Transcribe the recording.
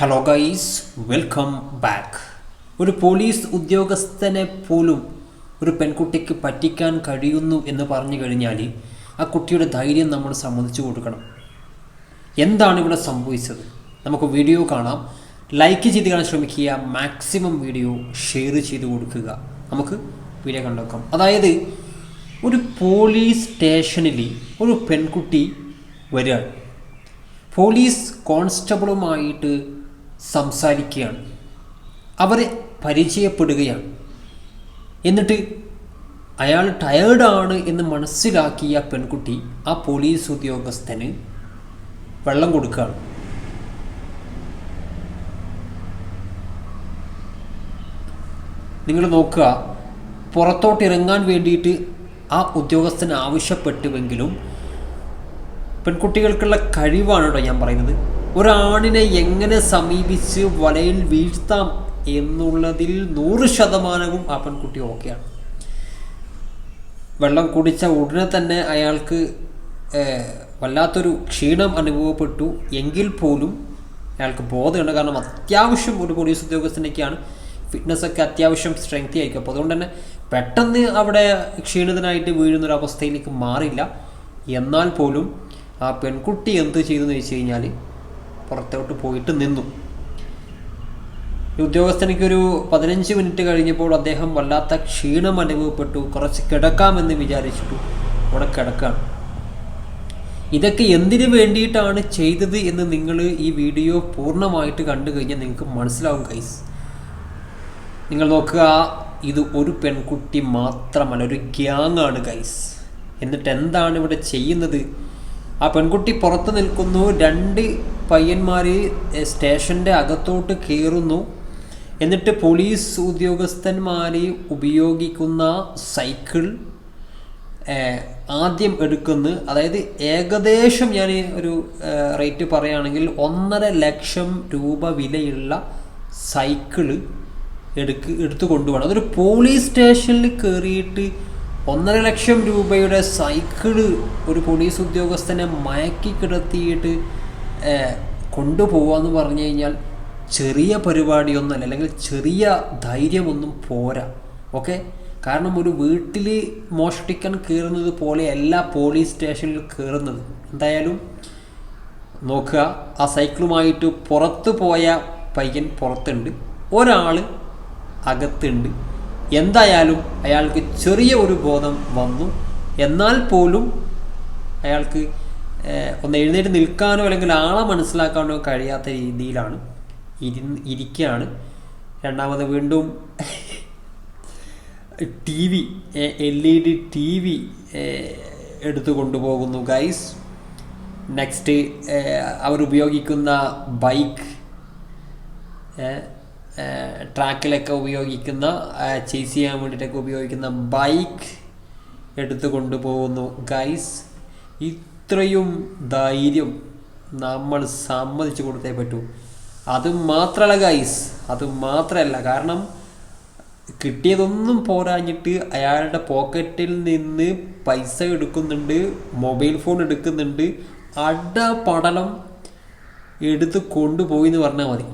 Hello guys welcome back ഒരു police ഉദ്യോഗസ്ഥനെ പോലും ഒരു പെൺകുട്ടിക്ക് പറ്റിക്കാൻ കഴിയുന്നു എന്ന് പറഞ്ഞു കഴിഞ്ഞാൽ ആ കുട്ടിയുടെ ധൈര്യം നമ്മൾ സമ്മതിച്ചു കൊടുക്കണം. എന്താണ് ഇവിടെ സംഭവിച്ചത്? നമുക്ക് വീഡിയോ കാണാം. ലൈക്ക് ചെയ്ത് കാണാൻ ശ്രമിക്കുക. മാക്സിമം വീഡിയോ ഷെയർ ചെയ്ത് കൊടുക്കുക. നമുക്ക് വീഡിയോ കണ്ടുവെക്കാം അതായത് ഒരു പോലീസ് സ്റ്റേഷനിൽ ഒരു പെൺകുട്ടി വരികയാണ്. പോലീസ് കോൺസ്റ്റബിളുമായിട്ട് സംസാരിക്കുകയാണ്. അവരെ പരിചയപ്പെടുകയാണ്. എന്നിട്ട് അയാൾ ടയേർഡാണ് എന്ന് മനസ്സിലാക്കിയ പെൺകുട്ടി ആ പോലീസ് ഉദ്യോഗസ്ഥന് വെള്ളം കൊടുക്കുകയാണ്. നിങ്ങൾ നോക്കുക പുറത്തോട്ട് ഇറങ്ങാൻ വേണ്ടിയിട്ട് ആ ഉദ്യോഗസ്ഥൻ ആവശ്യപ്പെട്ടുവെങ്കിലും പെൺകുട്ടികൾക്കുള്ള കഴിവാണ് കേട്ടോ ഞാൻ പറയുന്നത്. ഒരാണിനെ എങ്ങനെ സമീപിച്ച് വലയിൽ വീഴ്ത്താം എന്നുള്ളതിൽ നൂറ് ശതമാനവും ആ പെൺകുട്ടി ഓക്കെയാണ്. വെള്ളം കുടിച്ച ഉടനെ തന്നെ അയാൾക്ക് വല്ലാത്തൊരു ക്ഷീണം അനുഭവപ്പെട്ടു. എങ്കിൽ പോലും അയാൾക്ക് ബോധമുണ്ട് കാരണം അത്യാവശ്യം ഒരു പോലീസ് ഉദ്യോഗസ്ഥനൊക്കെയാണ് ഫിറ്റ്നസ് ഒക്കെ അത്യാവശ്യം സ്ട്രെങ്ത് ആയിരിക്കും. അപ്പോൾ അതുകൊണ്ട് തന്നെ പെട്ടെന്ന് അവിടെ ക്ഷീണിതനായിട്ട് വീഴുന്നൊരവസ്ഥയിലേക്ക് മാറില്ല എന്നാൽ പോലും ആ പെൺകുട്ടി എന്ത് ചെയ്തു എന്ന് വെച്ച് കഴിഞ്ഞാൽ പുറത്തോട്ട് പോയിട്ട് നിന്നു. ഉദ്യോഗസ്ഥനിക്കൊരു പതിനഞ്ച് മിനിറ്റ് കഴിഞ്ഞപ്പോൾ അദ്ദേഹം വല്ലാത്ത ക്ഷീണം അനുഭവപ്പെട്ടു കുറച്ച് കിടക്കാമെന്ന് വിചാരിച്ചിട്ടു അവിടെ കിടക്കാണ്. ഇതൊക്കെ എന്തിനു വേണ്ടിയിട്ടാണ് ചെയ്തത് എന്ന് നിങ്ങൾ ഈ വീഡിയോ പൂർണമായിട്ട് കണ്ടു കഴിഞ്ഞാൽ നിങ്ങൾക്ക് മനസ്സിലാവും കൈസ് നിങ്ങൾ നോക്കുക ഇത് ഒരു പെൺകുട്ടി മാത്രമല്ല ഒരു ഗ്യാങ് ആണ് കൈസ് എന്നിട്ട് എന്താണ് ഇവിടെ ചെയ്യുന്നത്? ആ പെൺകുട്ടി പുറത്ത് നിൽക്കുന്നു. രണ്ട് പയ്യന്മാർ സ്റ്റേഷന്റെ അകത്തോട്ട് കയറുന്നു. എന്നിട്ട് പോലീസ് ഉദ്യോഗസ്ഥന്മാർ ഉപയോഗിക്കുന്ന സൈക്കിൾ ആദ്യം എടുക്കുന്നു. അതായത് ഏകദേശം ഞാൻ ഒരു റേറ്റ് പറയുകയാണെങ്കിൽ ഒന്നര ലക്ഷം രൂപ വിലയുള്ള സൈക്കിൾ എടുക്ക് എടുത്തു കൊണ്ടുപോകണം. അതൊരു പോലീസ് സ്റ്റേഷനിൽ കയറിയിട്ട് ഒന്നര ലക്ഷം രൂപയുടെ സൈക്കിൾ ഒരു പോലീസ് ഉദ്യോഗസ്ഥനെ മയക്കി കിടത്തിയിട്ട് ഏഹ്, കൊണ്ടുപോകാന്ന് പറഞ്ഞു കഴിഞ്ഞാൽ ചെറിയ പരിപാടിയൊന്നല്ല അല്ലെങ്കിൽ ചെറിയ ധൈര്യമൊന്നും പോരാ. ഓക്കെ? കാരണം ഒരു വീട്ടിൽ മോഷ്ടിക്കാൻ കയറുന്നത് പോലെ എല്ലാ പോലീസ് സ്റ്റേഷനിൽ കയറുന്നത് എന്തായാലും നോക്കുക ആ സൈക്കിളുമായിട്ട് പുറത്ത് പോയ പയ്യൻ പുറത്തുണ്ട് ഒരാൾ അകത്തുണ്ട്. എന്തായാലും അയാൾക്ക് ചെറിയ ഒരു ബോധം വന്നു. എന്നാൽ പോലും അയാൾക്ക് ഒന്ന് എഴുന്നേറ്റ് നിൽക്കാനോ അല്ലെങ്കിൽ ആളെ മനസ്സിലാക്കാനോ കഴിയാത്ത രീതിയിലാണ് ഇരി ഇരിക്കുകയാണ്. രണ്ടാമത് വീണ്ടും T V L E D T V എടുത്തു കൊണ്ടുപോകുന്നു ഗൈസ് നെക്സ്റ്റ് അവരുപയോഗിക്കുന്ന ബൈക്ക് ട്രാക്കിലൊക്കെ ഉപയോഗിക്കുന്ന ചേസ് ചെയ്യാൻ വേണ്ടിയിട്ടൊക്കെ ഉപയോഗിക്കുന്ന ബൈക്ക് എടുത്തു കൊണ്ടുപോകുന്നു ഗൈസ് ഇത്രയും ധൈര്യം നമ്മൾ സമ്മതിച്ചു കൊടുത്തേ പറ്റൂ. അത് മാത്രമല്ല ഗൈസ് അത് മാത്രമല്ല കാരണം കിട്ടിയതൊന്നും പോരാഞ്ഞിട്ട് അയാളുടെ പോക്കറ്റിൽ നിന്ന് പൈസ എടുക്കുന്നുണ്ട് മൊബൈൽ ഫോൺ എടുക്കുന്നുണ്ട് അടപടലം എടുത്ത് കൊണ്ടുപോയി എന്ന് പറഞ്ഞാൽ മതി.